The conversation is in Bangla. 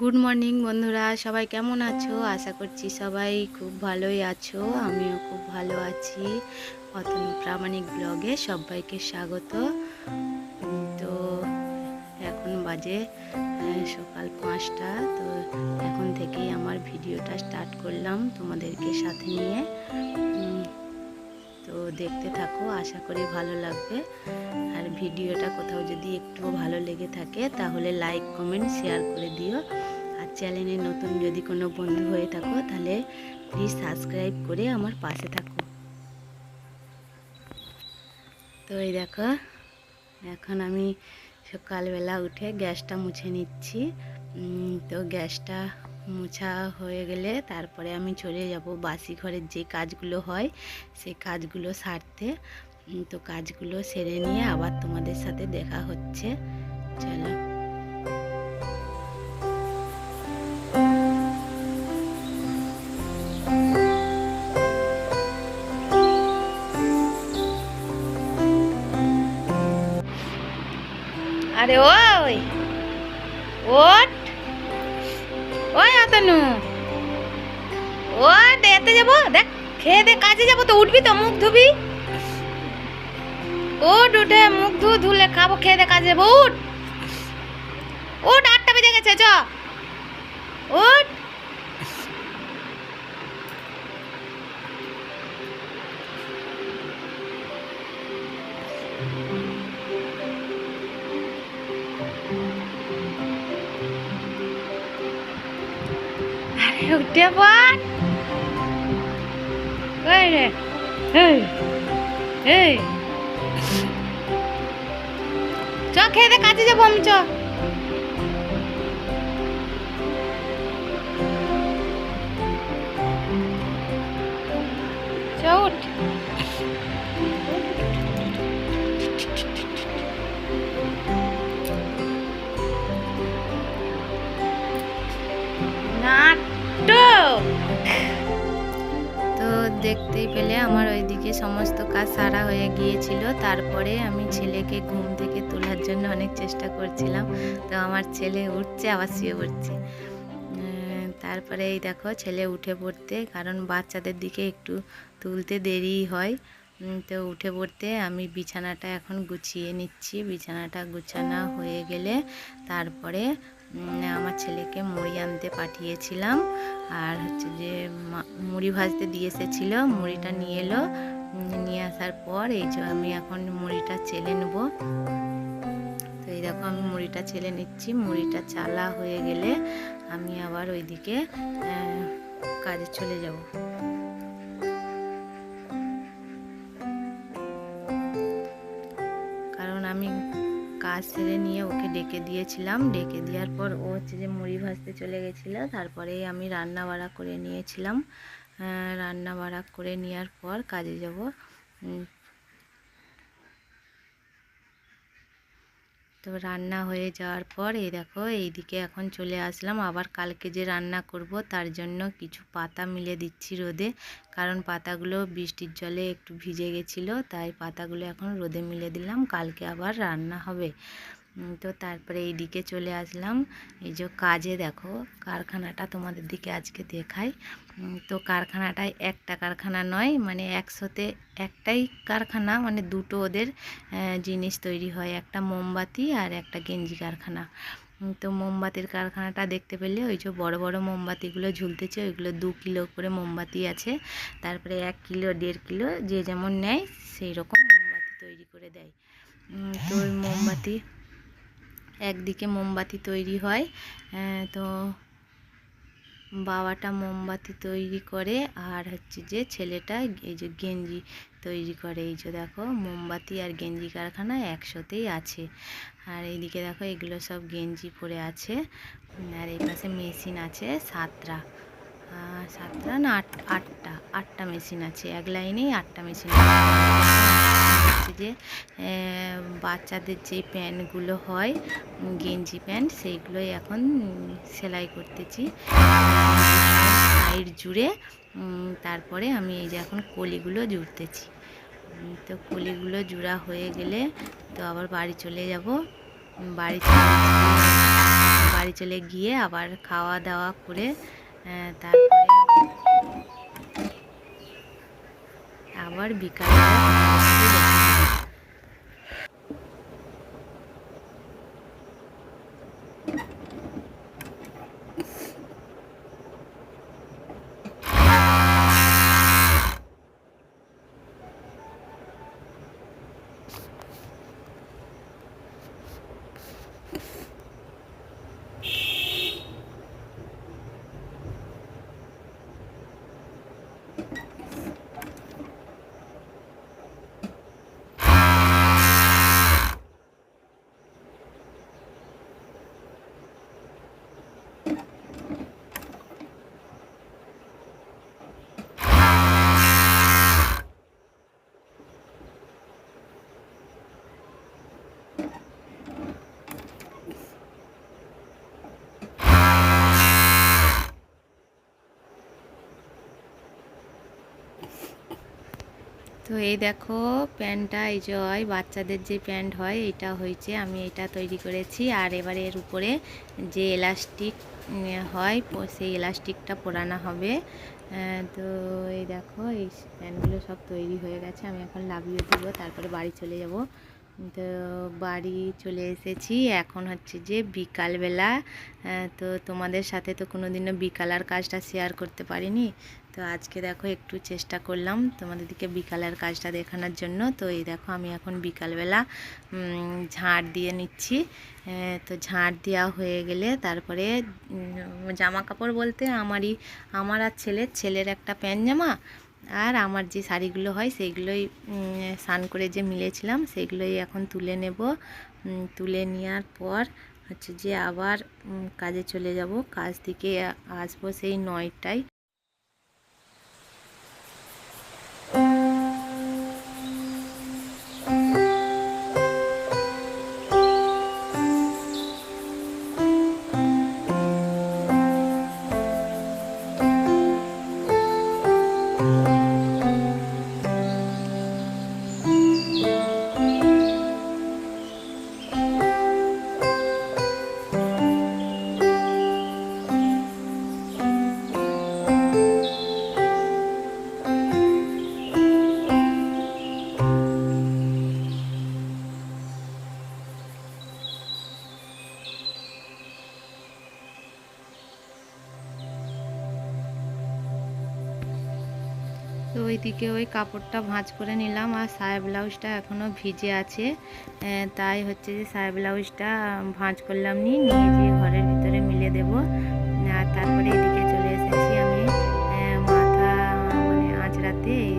গুড মর্নিং বন্ধুরা। সবাই কেমন আছো? আশা করছি সবাই খুব ভালোই আছো। আমিও খুব ভালো আছি। অতন প্রামাণিক ব্লগে সবাইকে স্বাগত। তো এখন বাজে সকাল পাঁচটা। তো এখন থেকেই আমার ভিডিওটা স্টার্ট করলাম তোমাদেরকে সাথে নিয়ে। তো দেখতে থাকো, আশা করি ভালো লাগবে। আর ভিডিওটা কোথাও যদি একটু ভালো লেগে থাকে, তাহলে লাইক কমেন্ট শেয়ার করে দিও। আর চ্যানেলে নতুন যদি কোনো বন্ধু হয়ে থাকো, তাহলে প্লিজ সাবস্ক্রাইব করে আমার পাশে থাকো। তো এই দেখো, এখন আমি সকালবেলা উঠে গ্যাসটা মুছে নিচ্ছি। তো গ্যাসটা মোছা হয়ে গেলে তারপরে আমি চলে যাব বাসি ঘরের যে কাজগুলো হয়, সে কাজগুলো সারতে। তো কাজগুলো সেরে নিয়ে আবার তোমাদের সাথে দেখা হচ্ছে। চলো। আরে ওই ওট ওই আতনু। ও এতে যাব, দেখ, খেয়ে দে, কাজে যাব তো, উঠবি তো, মুখ ধুবি। উঠ, উঠে, মুখ ধু ধুলে খাব, খেয়ে দে, কাজে যাব, উঠ। উঠ, আটটা বেজে গেছে, চ। উঠ। আরে উঠে পড়। কই রে এই এই। চ খেয়ে দে কাজে যাব আমি চ। চ দেখতেই পেলে আমার ওইদিকে সমস্ত কাজ সারা হয়ে গিয়েছিল। তারপরে আমি ছেলেকে ঘুম থেকে তোলার জন্য অনেক চেষ্টা করছিলাম। তো আমার ছেলে উঠছে, আবার শুয়ে পড়ছে। তারপরে এই দেখো, ছেলে উঠে পড়তে, কারণ বাচ্চাদের দিকে একটু তুলতে দেরি হয়। তো উঠে পড়তে আমি বিছানাটা এখন গুছিয়ে নিচ্ছি। বিছানাটা গুছানো হয়ে গেলে তারপরে আমার ছেলেকে মুড়ি আনতে পাঠিয়েছিলাম। আর হচ্ছে যে মুড়ি ভাজতে দিয়ে এসেছিল, মুড়িটা নিয়ে এলো। নিয়ে আসার পর এই যে আমি এখন মুড়িটা চেলে নেব। তো এই দেখো আমি মুড়িটা চেলে নিচ্ছি, মুড়িটা চালা হয়ে গেলে আমি আবার ওইদিকে কাজে চলে যাব। কারণ আমি কাজ সেরে নিয়ে ওকে ডেকে দিয়েছিলাম। ডেকে দেওয়ার পর ও হচ্ছে যে মুড়ি ভাজতে চলে গেছিল। তারপরে আমি রান্না বাড়া করে নিয়েছিলাম। রান্না বাড়া করে নেওয়ার পর কাজে যাব। তো রান্না হয়ে যাওয়ার পর এই দেখো এইদিকে এখন চলে আসলাম। আবার কালকে যে রান্না করব তার জন্য কিছু পাতা মিলে দিচ্ছি রোদে। কারণ পাতাগুলো বৃষ্টির জলে একটু ভিজে গেছিল, তাই পাতাগুলো এখন রোদে মিলে দিলাম। কালকে আবার রান্না হবে। তো তারপরে এইদিকে চলে আসলাম। এই যে কাজে দেখো, কারখানাটা তোমাদের দিকে আজকে দেখাই। তো কারখানাটায় একটা কারখানা নয় মানে একসাথে একটাই কারখানা মানে দুটো ওদের জিনিস তৈরি হয়। একটা মোমবাতি আর একটা গেঞ্জি কারখানা। তো মোমবাতির কারখানাটা দেখতে পেলে ওই যে বড় বড় মোমবাতিগুলো ঝুলতেছে, ওইগুলো দু কিলো করে মোমবাতি আছে। তারপরে এক কিলো, দেড় কিলো, যে যেমন নেয় সেই রকম মোমবাতি তৈরি করে দেয়। তো ওই মোমবাতি একদিকে মোমবাতি তৈরি হয় তো বাবাটা মোমবাতি তৈরি করে আর হচ্ছে যে ছেলেটা এই যে গেঞ্জি তৈরি করে এই যে দেখো মোমবাতি আর গেঞ্জি কারখানা একসাথেই আছে। আর এইদিকে দেখো এগুলো সব গেঞ্জি পরে আছে আর এই পাশে মেশিন আছে সাতটা আহ, সাতটা না আট আটটা আটটা মেশিন আছে এক লাইনেই আটটা মেশিন হচ্ছে যে বাচ্চাদের যে প্যান্টগুলো হয়, গেঞ্জি প্যান্ট, সেইগুলোই এখন সেলাই করতেছি। সাইড জুড়ে তারপরে আমি এই যে এখন কলিগুলো জুড়তেছি। তো কলিগুলো জুড়া হয়ে গেলে তো আবার বাড়ি চলে যাব। বাড়ি চলে বাড়ি হোস্টেলে গিয়ে আবার খাওয়া দাওয়া করে তারপরে আবার বিকালে তো এই দেখো প্যান্টটা এই যে হয় বাচ্চাদের যে প্যান্ট হয় এটা হয়েছে, আমি এটা তৈরি করেছি। আর এবারে এর উপরে যে এলাস্টিক হয় সেই এলাস্টিকটা পরানো হবে। তো এই দেখো, এই প্যান্টগুলো সব তৈরি হয়ে গেছে, আমি এখন লাভিয়ে দেবো, তারপরে বাড়ি চলে যাব। তো বাড়ি চলে এসেছি, এখন হচ্ছে যে বিকালবেলা। তো তোমাদের সাথে তো কোনো দিনও বিকালার কাজটা শেয়ার করতে পারিনি। তো আজকে দেখো একটু চেষ্টা করলাম তোমাদেরকে বিকালের কাজটা দেখানোর জন্য। তো এই দেখো আমি এখন বিকালবেলা ঝাড় দিয়ে নিচ্ছি। তো ঝাড় দেওয়া হয়ে গেলে তারপরে জামা কাপড় বলতে আমারই, আমার আর ছেলের। ছেলের একটা প্যান্ট জামা আর আমার যে শাড়িগুলো হয় সেইগুলোই স্নান করে যে মিলেছিলাম সেগুলোই এখন তুলে নেব। তুলে নেওয়ার পর হচ্ছে যে আবার কাজে চলে যাব। কাজ থেকে আসব সেই নয়টায়। ওইদিকে ওই কাপড়টা ভাঁজ করে নিলাম আর সায়া ব্লাউজটা এখনও ভিজে আছে। তাই হচ্ছে যে সায়া ব্লাউজটা ভাঁজ করলাম নি, নিয়ে যে ঘরের ভিতরে মিলে দেব। আর তারপরে এদিকে চলে এসেছি আমি মাথা মানে আঁচড়াতে, এই